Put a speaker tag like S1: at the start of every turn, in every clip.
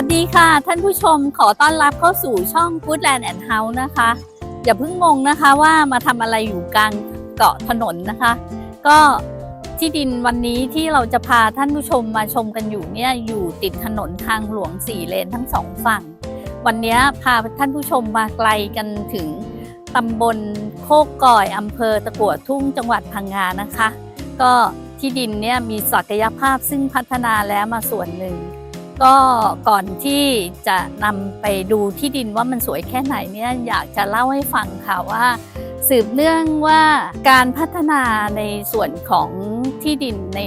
S1: วัสดีค่ะ ท่านผู้ชมขอต้อนรับเข้าสู่ช่อง Goodland and House นะคะ อย่าเพิ่งงงนะคะว่ามาทำอะไรอยู่กลางเกาะถนนนะคะ ก็ที่ดินวันนี้ที่เราจะพาท่านผู้ชมมาชมกันอยู่เนี่ยอยู่ติดถนนทางหลวงสี่เลนทั้งสองฝั่ง วันนี้พาท่านผู้ชมมาไกลกันถึงตำบลโคกก่อยอำเภอตะกั่วทุ่งจังหวัดพังงานะคะ ก็ที่ดินเนี่ยมีศักยภาพซึ่งพัฒนาแล้วมาส่วนหนึ่ง ก็ก่อนที่จะนำไปดูที่ดินว่ามันสวยแค่ไหนเนี่ยอยากจะเล่าให้ฟังค่ะว่า สืบเนื่องว่าการพัฒนาในส่วนของที่ดินใน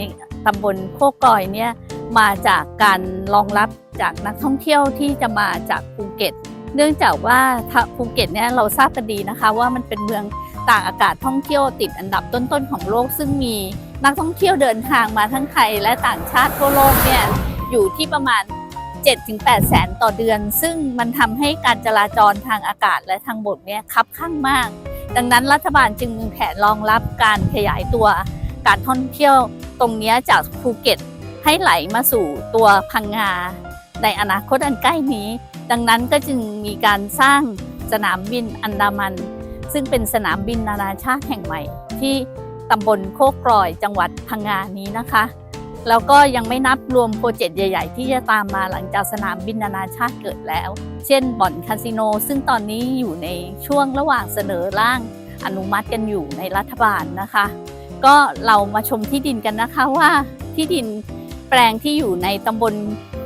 S1: ตำบลโคกอยเนี่ยมาจากการรองรับจากนักท่องเที่ยวที่จะมาจากภูเก็ต เนื่องจากว่าภูเก็ตเนี่ยเราทราบกันดีนะคะ ว่ามันเป็นเมืองต่างอากาศท่องเที่ยวติดอันดับต้นๆของโลก ซึ่งมีนักท่องเที่ยวเดินทางมาทั้งไทยและต่างชาติทั่วโลกเนี่ย อยู่ที่ประมาณ 7-8 แสนต่อเดือน ซึ่งมันทำให้การจราจรทางอากาศและทางบกเนี่ยคับข้างมาก ดังนั้นรัฐบาลจึงมีแผนรองรับการขยายตัวการท่องเที่ยวตรงนี้จากภูเก็ตให้ไหลมาสู่ตัวพังงา ในอนาคตอันใกล้นี้ ดังนั้นก็จึงมีการสร้างสนามบินอันดามัน ซึ่งเป็นสนามบินนานาชาติแห่งใหม่ที่ตำบลโคกกรอยจังหวัดพังงานี้นะคะ แล้วก็ยังไม่นับรวมโปรเจกต์ใหญ่ ๆ ที่จะตามมาหลังจากสนามบินนานาชาติเกิดแล้ว เช่นบ่อนคาสิโน ซึ่งตอนนี้อยู่ในช่วงระหว่างเสนอร่างอนุมัติกันอยู่ในรัฐบาลนะคะ ก็เรามาชมที่ดินกันนะคะว่าที่ดินแปลงที่อยู่ในตำบล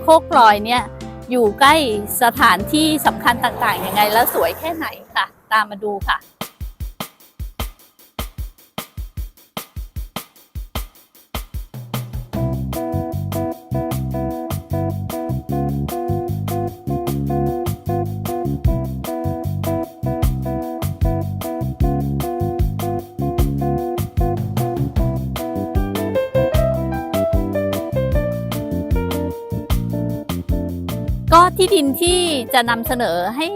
S1: โคกลอยเนี่ยอยู่ใกล้สถานที่สำคัญต่างๆยังไงแล้วสวยแค่ไหนค่ะ ตามมาดูค่ะ ที่ดินที่จะนำเสนอให้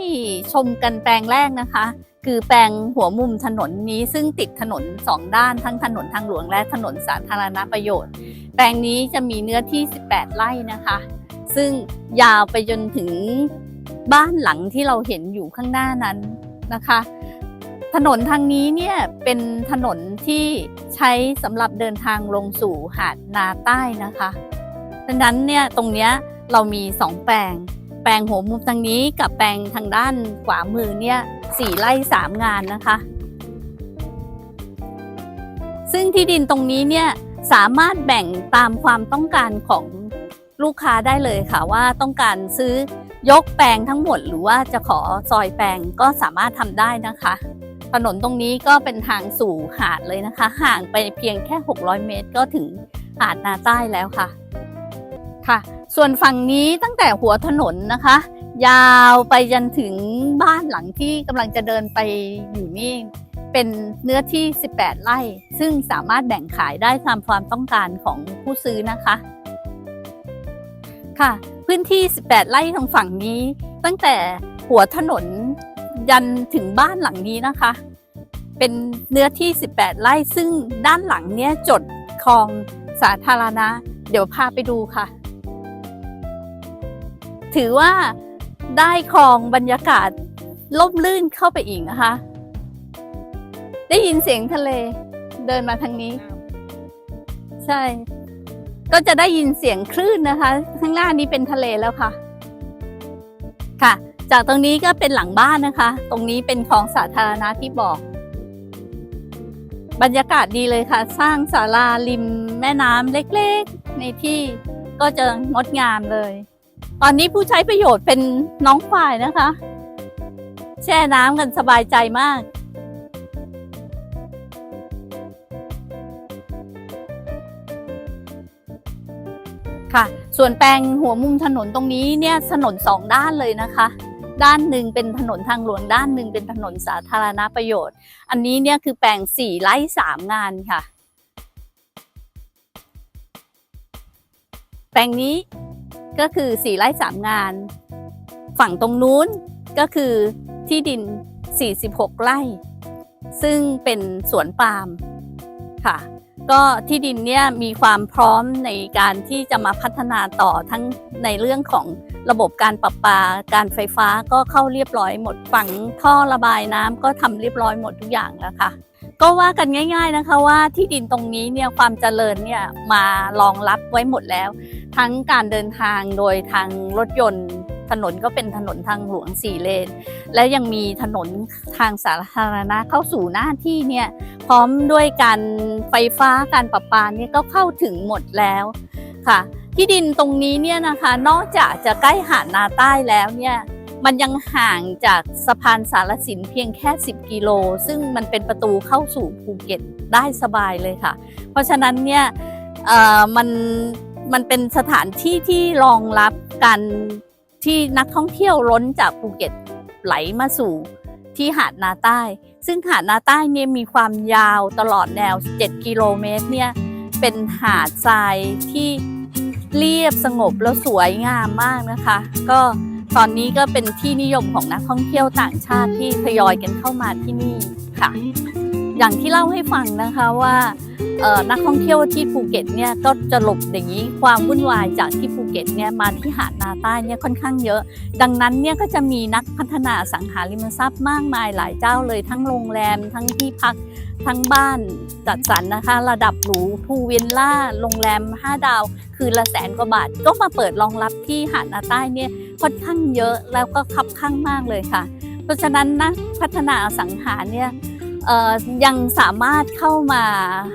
S1: ชมกันแปลงแรกนะคะ คือแปลงหัวมุมถนนนี้ซึ่งติดถนนสองด้านทั้งถนนทางหลวงและถนนสาธารณประโยชน์ แปลงนี้จะมีเนื้อที่ 18 ไร่นะคะ ซึ่งยาวไปจนถึงบ้านหลังที่เราเห็นอยู่ข้างหน้านั้นนะคะ ถนนทางนี้เนี่ยเป็นถนนที่ใช้สำหรับเดินทางลงสู่หาดนาใต้นะคะดังนั้นเนี่ยตรงเนี้ยเรามีสองแปลง แปลงหัวมุมทางนี้กับแปลงทางด้านขวามือเนี่ยสี่ไร่สามงานนะคะ ซึ่งที่ดินตรงนี้เนี่ยสามารถแบ่งตามความต้องการของลูกค้าได้เลยค่ะว่าต้องการซื้อยกแปลงทั้งหมดหรือว่าจะขอซอยแปลงก็สามารถทำได้นะคะ ถนนตรงนี้ก็เป็นทางสู่หาดเลยนะคะ ห่างไปเพียงแค่ 600 เมตรก็ถึงหาดนาใต้แล้วค่ะ ค่ะ ส่วนฝั่งนี้ตั้งแต่หัวถนนนะคะ ยาวไปจนถึงบ้านหลังที่กำลังจะเดินไปอยู่นี่เป็นเนื้อที่ 18 ไร่ ซึ่งสามารถแบ่งขายได้ตามความต้องการของผู้ซื้อนะคะ ค่ะ พื้นที่ 18 ไร่ทางฝั่งนี้ ตั้งแต่หัวถนนยันถึงบ้านหลังนี้นะคะ เป็นเนื้อที่ 18 ไร่ ซึ่งด้านหลังเนี้ยจดคลองสาธารณะ เดี๋ยวพาไปดูค่ะ ถือว่าได้คลองบรรยากาศล่มลื่นเข้าไปอีกนะคะ ได้ยินเสียงทะเลเดินมาทางนี้ ใช่ ก็จะได้ยินเสียงคลื่นนะคะ ข้างหน้านี้เป็นทะเลแล้วค่ะ ค่ะ จากตรงนี้ก็เป็นหลังบ้านนะคะ ตรงนี้เป็นคลองสาธารณะที่บอก บรรยากาศดีเลยค่ะ สร้างศาลาริมแม่น้ำเล็กๆ ในที่ก็จะงดงามเลย ตอนนี้ผู้ใช้ประโยชน์เป็นน้องฝ่ายนะคะ แช่น้ำกันสบายใจมาก ค่ะ ส่วนแปลงหัวมุมถนนตรงนี้เนี่ยถนนสองด้านเลยนะคะ ด้านหนึ่งเป็นถนนทางหลวงด้านหนึ่งเป็นถนนสาธารณประโยชน์ อันนี้เนี่ยคือแปลงสี่ไร่สามงานค่ะ แปลงนี้ ก็คือสี่ไร่สามงาน ฝั่งตรงนู้นก็คือที่ดิน 46 ไร่ ซึ่งเป็นสวนปาล์มค่ะ ก็ที่ดินเนี่ยมีความพร้อมในการที่จะมาพัฒนาต่อทั้งในเรื่องของระบบการประปาการไฟฟ้าก็เข้าเรียบร้อยหมด ฝังท่อระบายน้ำก็ทำเรียบร้อยหมดทุกอย่างแล้วค่ะ ก็ว่ากันง่าย ๆนะคะว่าที่ดินตรงนี้เนี่ยความเจริญเนี่ยมารองรับไว้หมดแล้ว ทั้งการเดินทางโดยทางรถยนต์ ถนนก็เป็นถนนทางหลวงสี่เลน และยังมีถนนทางสาธารณะเข้าสู่หน้าที่เนี่ยพร้อมด้วยการไฟฟ้าการประปาเนี่ยก็เข้าถึงหมดแล้วค่ะ ที่ดินตรงนี้เนี่ยนะคะนอกจากจะใกล้หาดนาใต้แล้วเนี่ย มันยังห่างจากสะพานสารสินเพียงแค่ 10 กิโล ซึ่งมันเป็นประตูเข้าสู่ภูเก็ตได้สบายเลยค่ะ เพราะฉะนั้นเนี่ยมันมันเป็นสถานที่ที่รองรับการที่นักท่องเที่ยวล้นจากภูเก็ตไหลมาสู่ที่หาดนาใต้ ซึ่งหาดนาใต้เนี่ยมีความยาวตลอดแนว 7 กิโลเมตรเนี่ยเป็นหาดทรายที่เรียบสงบแล้วสวยงามมากนะคะ ก็ ตอนนี้ก็เป็นที่นิยมของนักท่องเที่ยวต่างชาติที่ทยอยกันเข้ามาที่นี่ค่ะ อย่างที่เล่าให้ฟังนะคะว่าเอ่อนักท่องเที่ยวที่ภูเก็ตเนี่ยก็จะหลบอย่างนี้ความวุ่นวายจากที่ภู เก็ตเนี่ยมาที่หาดนาใต้เนี่ยค่อนข้างเยอะ ดังนั้นเนี่ยก็จะมีนักพัฒนาสังหาริมทรัพย์มากมายหลายเจ้าเลยทั้งโรงแรมทั้งที่พักทั้งบ้านจัดสรรนะคะ ระดับหรูทูเวนล่าโรงแรม 5 ดาว คืนละแสนกว่าบาท ก็มาเปิดรองรับที่หาดนาใต้เนี่ยค่อนข้างเยอะแล้วก็คับข้างมากเลยค่ะ เพราะฉะนั้นนักพัฒนาสังหาเนี่ยยังสามารถเข้ามา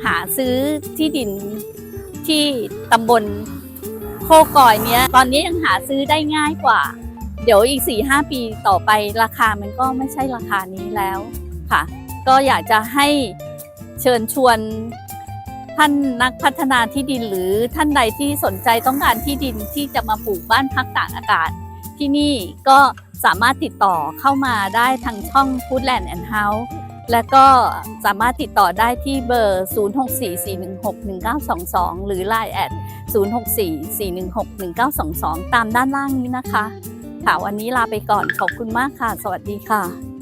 S1: หาซื้อที่ดินที่ตำบล โคกอยเนี้ย ตอนนี้ยังหาซื้อได้ง่ายกว่า เดี๋ยวอีก 4 5 ปีต่อไปราคามันก็ไม่ใช่ราคานี้แล้วค่ะ ก็อยากจะให้เชิญชวนท่านนักพัฒนาที่ดินหรือท่านใดที่สนใจต้องการที่ดินที่จะมาปลูกบ้านพักตากอากาศ ที่นี่ก็สามารถติดต่อเข้ามาได้ทางช่อง Foodland and House และก็สามารถติดต่อได้ที่เบอร์ 0644161922 หรือ Line แอด 0644161922 ตามด้านล่างนี้นะคะค่ะวันนี้ลาไปก่อนขอบคุณมากค่ะ สวัสดีค่ะ